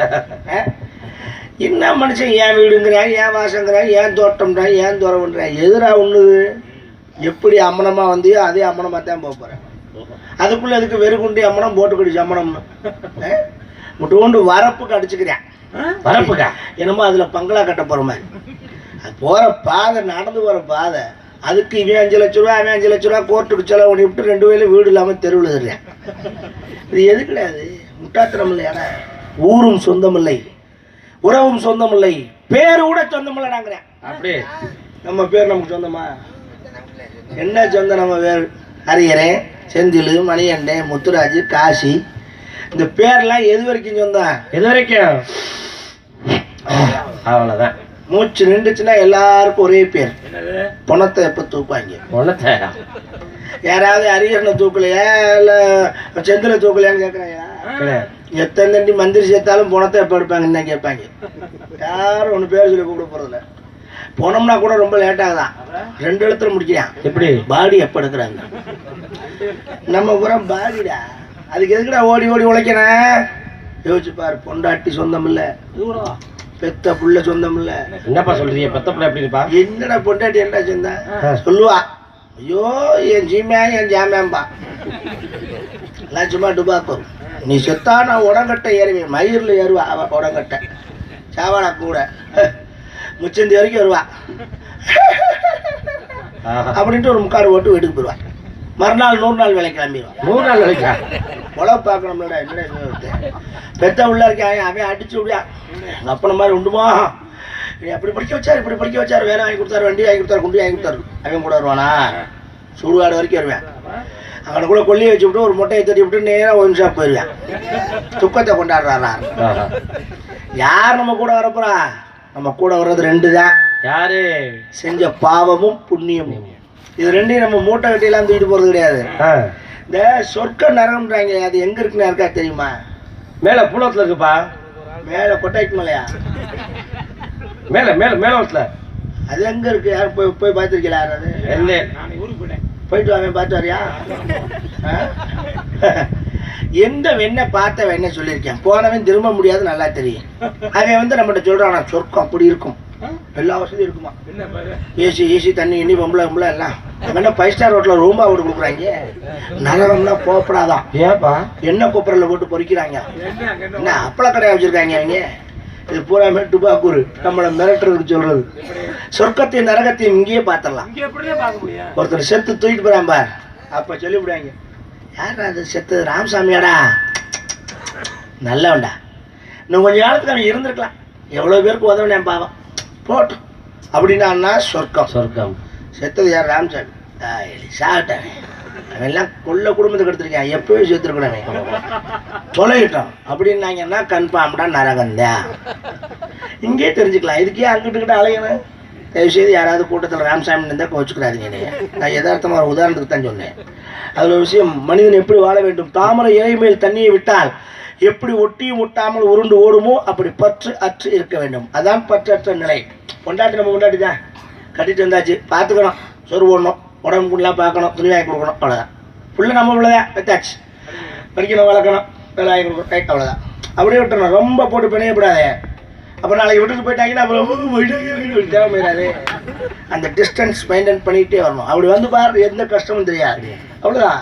என்ன மனுஷன் ஏன் வீடுங்கிறான் ஏன் வாசங்கிறான் ஏன் தோட்டம்ன்றான் ஏன் துறவுன்றான் எதிரா ஒண்ணுது எப்படி அம்மனமா வந்தியோ அதே அம்மனமா தான் போக போறேன். அதுக்குள்ள அதுக்கு வெறுகுண்டி அம்மனம் போட்டு கடிச்சு அம்மனம்னு ஆ? முட்டுக்கொண்டு வரப்புக்கு அடிச்சுக்கிறேன். வரப்புக்கா? என்னமோ அதுல பங்களா கட்ட போற மாதிரி. அது போற பாதை நடந்து போற பாதை. அதுக்கு இவன் அஞ்சு லட்ச ரூபா அவன் அஞ்சு லட்ச ரூபா கோர்ட்டுக்கு செலவு பண்ணி விட்டு ரெண்டு வேலையும் வீடு இல்லாம தெருவில் இருக்கிறேன் இது எது கிடையாது முட்டாத்திரம் இல்லையாடா ஊரும் சொந்தமில்லை உறவும் சொந்தமில்லை பேரு கூட சொந்தமில்லைடாங்கிறேன். அப்படி நம்ம பேர் நமக்கு சொந்தமா? என்ன சொந்தம் நம்ம பேர்? ஹரியரே செந்தில் மணிகண்டன் முத்துராஜ் காசி. இந்த பேர்லாம் எது வரைக்கும் சொந்தம் இது வரைக்கும்? அவ்வளவுதான். மூச்சு நின்றுச்சுன்னா எல்லாருக்கும் ஒரே பேர். பணத்தை எப்போ தூப்பாங்க ஒன்னத்தை யாராவது அரியரனை தூக்கலையா? இல்லை செந்தில தூக்கலையான்னு கேட்குறாயா கிடையாது. எத்தனை தண்டி மந்திரி சேர்த்தாலும் பணத்தை எப்போ எடுப்பாங்கன்னு தான் கேட்பாங்க. யாரும் ஒன்று பேர் சொல்லி கூப்பிட போகிறதில்ல போனோம்னா கூட ரொம்ப லேட் ஆகுதான். ரெண்டு எழுத்துல முடிக்கிறான். எப்படி? பாடி எப்போ எடுக்கிறாங்க? நம்ம பூரா பாடிடா. அதுக்கு எதுக்குடா ஓடி ஓடி உழைக்கணும்? யோசிச்சு பாரு பொண்டாட்டி சொந்தம் இல்ல. பெத்த புள்ள சொந்தம் இல்ல. என்னப்பா சொல்றீங்க? பெத்த பிள்ளை எப்படி இருப்பா? என்னடா பொண்டாட்டி என்ன சொந்தம்? சொல்லுவா. ஐயோ என் ஜீமே என் ஜாமேம்பா எல்லாம் சும்மா டுபாக்கும். நீ செத்தா நான் உடங்கட்டை ஏறுவேன் மயிரில் ஏறுவா அவ உடங்கட்டை. சாவாடா கூட. முச்சந்தி வரைக்கும் வருவா. அப்படின்ட்டு ஒரு முக்காடு ஓட்டு வீட்டுக்கு போயிடுவா மறுநாள் நூறு நாள் வேலை கிளம்பிடுவான். மூணு நாள் வரைக்கா உழவு இன்னும் ஒருத்தன். பெத்த உள்ள இருக்கான் அவன் அடிச்சு விடியா அப்பன மாதிரி உண்டுமா? அப்படி படிக்க வச்சாரு இப்படி படிக்க வச்சாரு? வேலை வாங்கி கொடுத்தாரு வண்டி வாங்கி கொடுத்தாரு குண்டி வாங்கி கொடுத்தாரு. அவன் கூட வருவானா? சுடுகாடு வரைக்கும் வருவேன். கூட கொல்லியை வச்சு விட்டு ஒரு முட்டையை தட்டி விட்டு நேராக ஒன் ஷாப் போயிடுவேன் துக்கத்தை கொண்டாடுறாரா. யார் நம்ம கூட வரப்போறா? நம்ம கூட வர்றது ரெண்டு தான் யாரு? செஞ்ச பாவமும் புண்ணியமும். இது ரெண்டையும் நம்ம மூட்டை கட்டியெல்லாம் தூக்கிட்டு போகிறது கிடையாது. இந்த சொர்க்க நரகம்ன்றாங்க. அது எங்க இருக்குன்னு யாருக்கா தெரியுமா? மேல பூலத்துல இருக்குப்பா. மேல கொட்டாய்க்கு மலையா? மேல மேல மேலத்துல அது எங்க இருக்கு? யார் போய் போய் பார்த்துருக்கீங்களா யாராவது போயிட்டு வாங்க பார்த்து வரியா? எந்த வெண்ணை பார்த்த வெண்ணை சொல்லியிருக்கேன்? போனவன் திரும்ப முடியாது நல்லா தெரியும். அவன் வந்து நம்மகிட்ட சொல்றான் "நான் சொர்க்கம் அப்படி இருக்கும். எல்லா வசதியும் இருக்குமா? ஏசி ஏசி தண்ணி எண்ணி பொம்பளை பொம்பளை எல்லாம். என்ன ஃபைவ் ஸ்டார் ஹோட்டலில் ரூம்பா போட்டு கொடுக்குறாங்க? நரகம்னா போகப்படாதான் ஏப்பா? எண்ணெய் கொப்பரில் போட்டு பொறிக்கிறாங்க? என்ன அப்பள கடையா வச்சிருக்காங்க அவங்க இது பூராமே டுபாக்கூர் நம்மளை மிரட்டுறதுக்கு சொல்றது. சொர்க்கத்தையும் நரகத்தையும் இங்கேயே பார்த்துடலாம். ஒருத்தர் செத்து தூக்கிட்டு போறான் பார். அப்ப சொல்லிவிடுவாங்க யார் அது செத்து? ராமசாமியாடா? நல்லவன்டா. இன்னும் கொஞ்ச காலத்துக்கு அவன் இருந்திருக்கலாம். எவ்வளோ பேருக்கு உதவினேன் பாவம். போட்டும் அப்படின்னா சொர்க்கம். சொர்க்கம். செத்தது யார்? ராமசாமி. சாப்பிட்டான் அவெல்லாம் எல்லாம் கொல்ல குடும்பத்துக்கு எடுத்திருக்கான் எப்பயும் செத்துருக்கணும் தொலைகிட்டோம் அப்படின்னாங்கன்னா கன்ஃபார்ம்டா நரகந்தா. இங்கேயே தெரிஞ்சுக்கலாம். இதுக்கே அங்கிட்டு கிட்ட அலையணும்? தயவுசெய்து யாராவது கூட்டத்தில் ராமசாமி இருந்தால் கோச்சுக்கிறாதீங்க நான் யதார்த்தமாக ஒரு உதாரணத்துக்கு தான் சொன்னேன். அதில் ஒரு விஷயம் மனிதன் எப்படி வாழ வேண்டும்? தாமரை இலை மேல் தண்ணியை விட்டால் எப்படி ஒட்டியும் ஒட்டாமல் உருண்டு ஓடுமோ அப்படி பற்று அற்று இருக்க வேண்டும். அதான் பற்று அற்ற நிலை. கொண்டாட்டி நம்ம கொண்டாட்டி தான் கட்டிட்டு வந்தாச்சு. பார்த்துக்கணும். சோறு ஓடணும். உடம்பு ஃபுல்லாக பார்க்கணும் துணிவாகி கொடுக்கணும் அவ்வளோதான் ஃபுல்லாக நம்ம பிள்ளைதான் பெத்தாச்சு படிக்கணும் வளர்க்கணும் வேலையாகி கொடுக்கணும் ரைட் அவ்வளோதான் அப்படியே விட்டுறணும். ரொம்ப போட்டு பிணையப்படாதே அப்புறம் நாளைக்கு விட்டுட்டு போயிட்டாங்கன்னா அப்புறம் போயிட்டு தேவை அந்த டிஸ்டன்ஸ் மெயின்டைன் பண்ணிகிட்டே வரணும். அப்படி வந்து பாரு எந்த கஷ்டமும் தெரியாது. அவ்வளோதான்